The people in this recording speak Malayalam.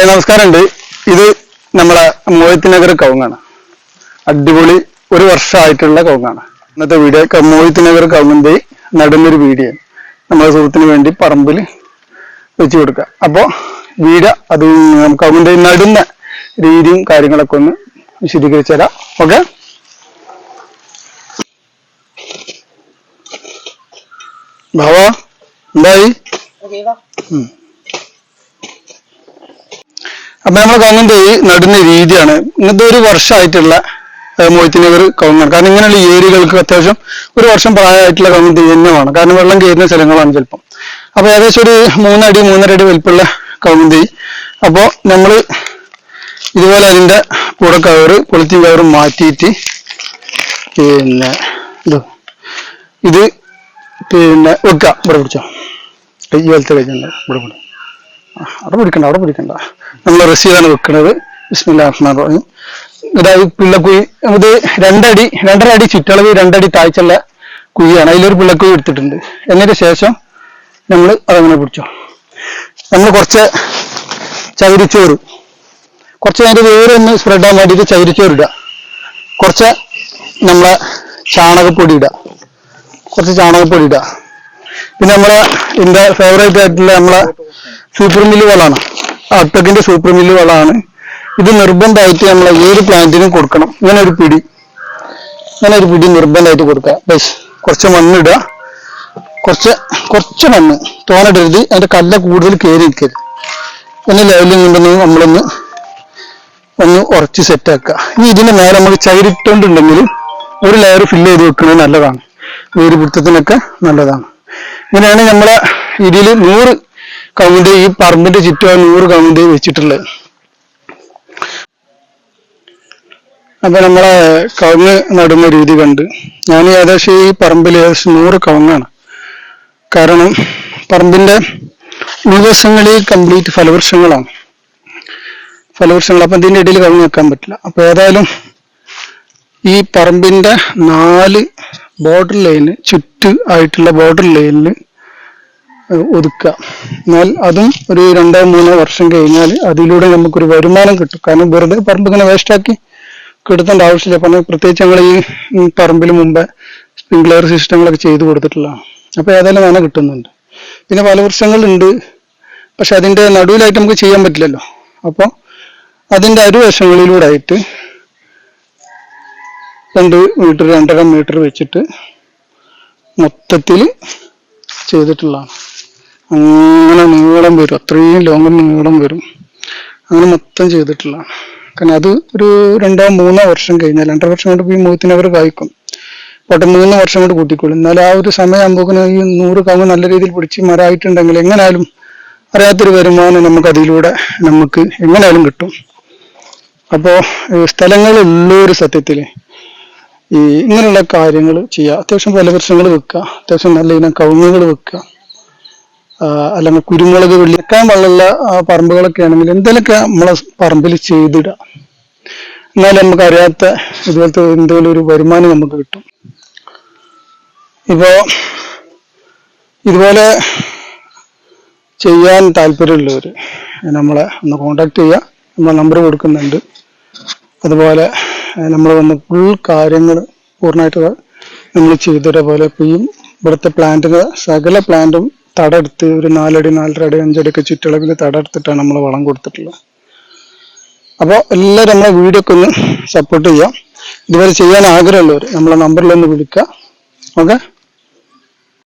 ഹായ് നമസ്കാരമുണ്ട്. ഇത് നമ്മളെ മോഹിത് നഗർ കവുങ്ങാണ്. അടിപൊളി ഒരു വർഷമായിട്ടുള്ള കവുങ്ങാണ്. ഇന്നത്തെ വീഡിയോ മോയത്ത് നഗർ കവുങ്ങിന്റെ നടുന്നൊരു വീഡിയോ. നമ്മളെ സുഹൃത്തിന് വേണ്ടി പറമ്പിൽ വെച്ച് കൊടുക്കുക. അപ്പോ വീഡിയോ അത് കവുങ്ങിന്റെ നടുന്ന രീതിയും കാര്യങ്ങളൊക്കെ ഒന്ന് വിശദീകരിച്ചു തരാം. ഓക്കെ? ഭാവ എന്തായി. അപ്പൊ നമ്മൾ കവുങ്ങിന്റെ ഈ നടുന്ന രീതിയാണ്. ഇന്നത്തെ ഒരു വർഷമായിട്ടുള്ള മൊയ്ത്തിനവർ കവുങ്ങാണ്. കാരണം ഇങ്ങനെയുള്ള ഏരിയകൾക്ക് അത്യാവശ്യം ഒരു വർഷം പ്രായമായിട്ടുള്ള കവുങ്ങ് തന്നെയാണ് കാരണം വെള്ളം കയറുന്ന സ്ഥലങ്ങളാണ് ചിലപ്പം. അപ്പൊ ഏകദേശം ഒരു മൂന്നടി മൂന്നര അടി വലിപ്പുള്ള കവുങ്ങ് തെയ് അപ്പോ നമ്മൾ ഇതുപോലെ അതിന്റെ കൂടെ കവറ് പൊളിത്തി കവറ് മാറ്റിയിട്ട് പിന്നെ ഇത് ഇത് പിന്നെ വെക്കുക. ഇവിടെ പിടിച്ചോ. ഈ വലത്തെ കഴിഞ്ഞുണ്ട് ഇവിടെ പിടി ആ, അവിടെ പിടിക്കണ്ട അവിടെ പിടിക്കണ്ട. നമ്മൾ റസീദാണ് വെക്കുന്നത് ബിസ്മില്ലാഹ്മാൻ റഹീം. ഇതായി പിള്ളക്കുഴി ഇത് രണ്ടടി രണ്ടര അടി ചുറ്റളവ് രണ്ടടി താഴ്ചയുള്ള കുഴിയാണ്. അതിലൊരു പിള്ളക്കുഴി എടുത്തിട്ടുണ്ട്. എന്നതിന് ശേഷം നമ്മൾ അതങ്ങനെ പിടിച്ചോ. നമ്മൾ കുറച്ച് ചകിരിച്ചോറ്. കുറച്ച് അതിന്റെ വേറെ ഒന്ന് സ്പ്രെഡ് ആകാൻ വേണ്ടിയിട്ട് ചകിരിച്ചോറ് ഇടുക. കുറച്ച് നമ്മളെ ചാണകപ്പൊടി ഇടുക. കുറച്ച് ചാണകപ്പൊടി ഇടുക. പിന്നെ നമ്മളെ ഇതിന്റെ ഫേവറേറ്റ് ആയിട്ടുള്ള നമ്മളെ സൂപ്പർ മില്ല് വളമാണ് അട്ടക്കിന്റെ സൂപ്പർ മില്ല് വളമാണ് ഇത് നിർബന്ധമായിട്ട് നമ്മൾ ഏത് പ്ലാന്റിനും കൊടുക്കണം. ഇങ്ങനെ ഒരു പിടി. ഇങ്ങനെ ഒരു പിടി നിർബന്ധമായിട്ട് കൊടുക്കുക. ബസ് കുറച്ച് മണ്ണിടുക കുറച്ച് കുറച്ച് മണ്ണ്. തോന്നിടരുത് അതിന്റെ കല്ല കൂടുതൽ കയറി നിൽക്കരുത് ഒന്ന് ലെവലിൽ കൊണ്ടൊന്ന് നമ്മളൊന്ന് ഒന്ന് ഉറച്ച് സെറ്റ് ആക്കുക. ഇനി ഇതിന്റെ മേലെ നമ്മൾ ചകിരിട്ടുകൊണ്ടുണ്ടെങ്കിൽ ഒരു ലെയർ ഫില്ല് ചെയ്ത് വെക്കുന്നത് നല്ലതാണ്. വേര് പിടുത്തത്തിനൊക്കെ നല്ലതാണ്. ഇങ്ങനെയാണ് നമ്മളെ ഇതിൽ നൂറ് കവുങ്ങിന്റെ ഈ പറമ്പിന്റെ ചുറ്റും നൂറ് കൗണ്ട് വെച്ചിട്ടുള്ളത്. അപ്പൊ നമ്മളെ കവുങ്ങ് നടുന്ന രീതി കണ്ട്. ഞാൻ ഏകദേശം ഈ പറമ്പിൽ ഏകദേശം നൂറ് കവുങ്ങാണ്. കാരണം പറമ്പിന്റെ ദിവസങ്ങളിൽ കംപ്ലീറ്റ് ഫലവൃക്ഷങ്ങളാണ്. ഫലവൃക്ഷങ്ങൾ അപ്പൊ ഇതിന്റെ ഇടയിൽ കവങ്ങ് വെക്കാൻ പറ്റില്ല. അപ്പൊ ഏതായാലും ഈ പറമ്പിന്റെ നാല് ബോർഡർ ലൈന് ചുറ്റ് ആയിട്ടുള്ള ബോർഡർ ലൈനിൽ ഒതുക്കുക. എന്നാൽ അതും ഒരു രണ്ടോ മൂന്നോ വർഷം കഴിഞ്ഞാൽ അതിലൂടെ നമുക്കൊരു വരുമാനം കിട്ടും. കാരണം വെറുതെ പറമ്പ് ഇങ്ങനെ വേസ്റ്റാക്കി കിടത്തേണ്ട ആവശ്യമില്ല. പറഞ്ഞാൽ പ്രത്യേകിച്ച് ഞങ്ങൾ ഈ പറമ്പിൽ മുമ്പ് സ്പ്രിംഗ്ലർ സിസ്റ്റങ്ങളൊക്കെ ചെയ്തു കൊടുത്തിട്ടുള്ളതാണ് അപ്പൊ ഏതായാലും നന കിട്ടുന്നുണ്ട്. പിന്നെ പല വൃക്ഷങ്ങളുണ്ട്. പക്ഷെ അതിന്റെ നടുവിലായിട്ട് നമുക്ക് ചെയ്യാൻ പറ്റില്ലല്ലോ. അപ്പോൾ അതിന്റെ അരുവശങ്ങളിലൂടെ ആയിട്ട് രണ്ട് മീറ്റർ രണ്ടര മീറ്റർ വെച്ചിട്ട് മൊത്തത്തിൽ ചെയ്തിട്ടുള്ളതാണ്. അങ്ങനെ നീളം വരും. അത്രയും ലോങ്ങും നീളം വരും. അങ്ങനെ മൊത്തം ചെയ്തിട്ടുള്ളതാണ് കാരണം അത് ഒരു രണ്ടോ മൂന്നോ വർഷം കഴിഞ്ഞാൽ രണ്ടര വർഷം കൊണ്ട് ഈ മൂത്തിന് അവർ കായ്ക്കും പോട്ടെ മൂന്ന് വർഷം കൊണ്ട് കൂട്ടിക്കൊള്ളും എന്നാലും ആ ഒരു സമയമാകുമ്പോൾ ഈ നൂറ് കവുങ്ങ് നല്ല രീതിയിൽ പിടിച്ച് മരമായിട്ടുണ്ടെങ്കിൽ എങ്ങനെയാലും അറിയാത്തൊരു വരുമാനം നമുക്ക് അതിലൂടെ നമുക്ക് എങ്ങനെയാലും കിട്ടും. അപ്പോ സ്ഥലങ്ങളുള്ളൊരു സത്യത്തിൽ. ഈ ഇങ്ങനെയുള്ള കാര്യങ്ങൾ ചെയ്യുക. അത്യാവശ്യം പല വൃക്ഷങ്ങൾ വെക്കുക. അത്യാവശ്യം നല്ല ഇനം കവുങ്ങുകൾ വെക്കുക. അല്ലെങ്കിൽ കുരുമുളക് വെള്ളിക്കാൻ വെള്ളമുള്ള പറമ്പുകളൊക്കെ ആണെങ്കിൽ എന്തെങ്കിലുമൊക്കെ നമ്മളെ പറമ്പിൽ ചെയ്തിടുക. എന്നാലും നമുക്ക് അറിയാത്ത ഇതുപോലത്തെ എന്തെങ്കിലും ഒരു വരുമാനം നമുക്ക് കിട്ടും. ഇപ്പോ ഇതുപോലെ ചെയ്യാൻ താല്പര്യമുള്ളവര് നമ്മളെ ഒന്ന് കോണ്ടാക്ട് ചെയ്യുക. നമ്മൾ നമ്പർ കൊടുക്കുന്നുണ്ട്. അതുപോലെ നമ്മൾ വന്ന് ഫുൾ കാര്യങ്ങൾ പൂർണമായിട്ട് നമ്മൾ ചെയ്തിട്ട പോലെ ഇപ്പം ഈ ഇവിടുത്തെ പ്ലാന്റിന് സകല പ്ലാന്റും തടെടുത്ത് ഒരു നാലടി നാലര അടി അഞ്ചടി ഒക്കെ ചുറ്റളവിൽ തടെടുത്തിട്ടാണ് നമ്മൾ വളം കൊടുത്തിട്ടുള്ളത്. അപ്പോൾ എല്ലാവരും നമ്മളെ വീഡിയോ ഒക്കെ ഒന്ന് സപ്പോർട്ട് ചെയ്യാം. ഇതുവരെ ചെയ്യാൻ ആഗ്രഹമുള്ളവർ നമ്മളെ നമ്പറിലൊന്ന് വിളിക്കുക. ഓക്കെ